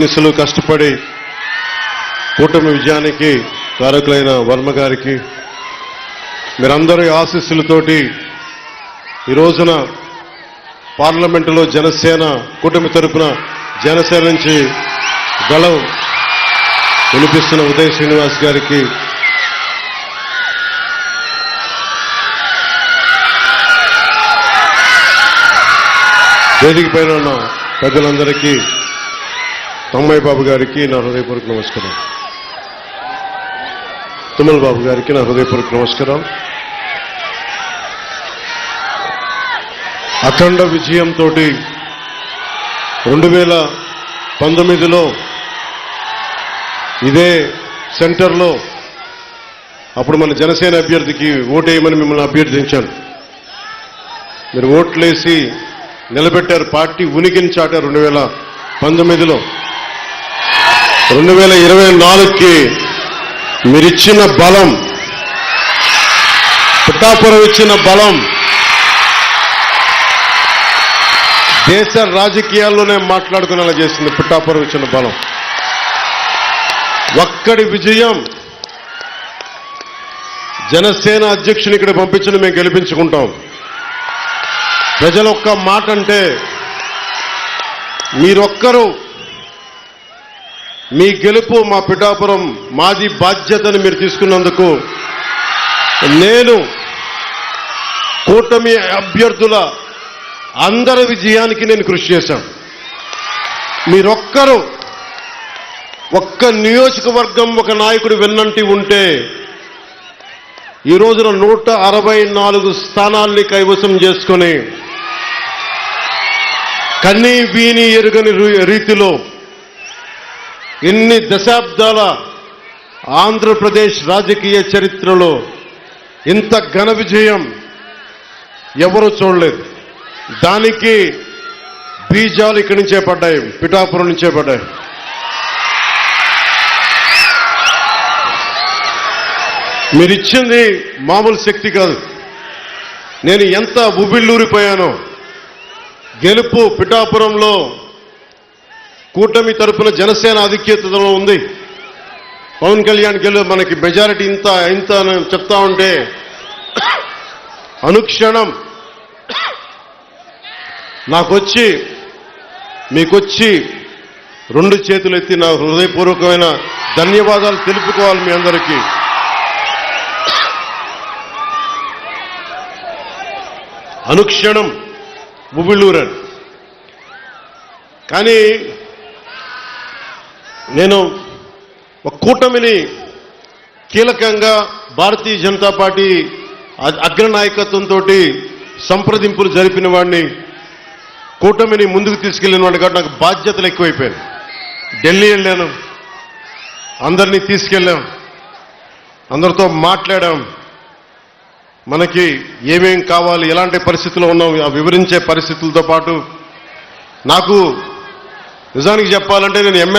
పోలీసులు కష్టపడి కూటమి విజయానికి కారకులైన వర్మ గారికి మీరందరి ఆశీస్సులతోటి ఈ రోజున పార్లమెంటులో జనసేన కూటమి తరపున జనసేన నుంచి గళం వినిపిస్తున్న ఉదయ్ శ్రీనివాస్ గారికి వేదిక పైన ఉన్న ప్రజలందరికీ తమ్మయ్య బాబు గారికి నా హృదయపూర్వక నమస్కారం. తుమ్మల బాబు గారికి నా హృదయపూర్వక నమస్కారం. అఖండ విజయంతో రెండు వేల పంతొమ్మిదిలో ఇదే సెంటర్లో అప్పుడు మన జనసేన అభ్యర్థికి ఓటేయమని మిమ్మల్ని అభ్యర్థించాను. మీరు ఓట్లేసి నిలబెట్టారు పార్టీ ఉనికిని చాటారు రెండు వేల పంతొమ్మిదిలో. రెండు వేల ఇరవై నాలుగుకి మీరిచ్చిన బలం పిఠాపురం ఇచ్చిన బలం దేశ రాజకీయాల్లోనే మాట్లాడుకునేలా చేసింది పిఠాపురం ఇచ్చిన బలం. ఒక్కడి విజయం జనసేన అధ్యక్షుని ఇక్కడ పంపించిన మేము గెలిపించుకుంటాం. ప్రజల ఒక్క మాట అంటే మీరొక్కరు మీ గెలుపు మా పిఠాపురం మాది బాధ్యతని మీరు తీసుకున్నందుకు నేను కూటమి అభ్యర్థుల అందరి విజయానికి నేను కృషి చేశాను మీరొక్కరు ఒక్క నియోజకవర్గం ఒక నాయకుడు వెన్నంటి ఉంటే ఈ రోజున నూట అరవై నాలుగు స్థానాల్ని కైవసం చేసుకొని కన్నీ వీని ఎరుగని రీతిలో ఇన్ని దశాబ్దాల ఆంధ్రప్రదేశ్ రాజకీయ చరిత్రలో ఇంత ఘన విజయం ఎవరు చూడలేదు. దానికి బీజాలు ఇక్కడి నుంచే పడ్డాయి పిఠాపురం నుంచే పడ్డాయి. మీరిచ్చింది మామూలు శక్తి కాదు. నేను ఎంత ఉబిళ్ళూరిపోయానో గెలుపు పిఠాపురంలో కూటమి తరపున జనసేన ఆధిక్యతలో ఉంది. పవన్ కళ్యాణ్ గెలు మనకి మెజారిటీ ఇంత ఇంత అని చెప్తా ఉంటే అనుక్షణం నాకొచ్చి మీకొచ్చి రెండు చేతులు ఎత్తి నా హృదయపూర్వకమైన ధన్యవాదాలు తెలుపుకోవాలి మీ అందరికీ. అనుక్షణం ముబిళ్ళూరని. కానీ నేను ఒక కూటమిని కీలకంగా భారతీయ జనతా పార్టీ అగ్రనాయకత్వంతో సంప్రదింపులు జరిపిన వాడిని కూటమిని ముందుకు తీసుకెళ్ళిన వాడిని కాబట్టి నాకు బాధ్యతలు ఎక్కువైపోయాయి. ఢిల్లీ వెళ్ళాను అందరినీ తీసుకెళ్ళాం అందరితో మాట్లాడాం. మనకి ఏమేం కావాలి ఎలాంటి పరిస్థితుల్లో ఉన్నాం ఆ వివరించే పరిస్థితులతో పాటు నాకు నిజానికి చెప్పాలంటే నేను ఎమ్మెల్యే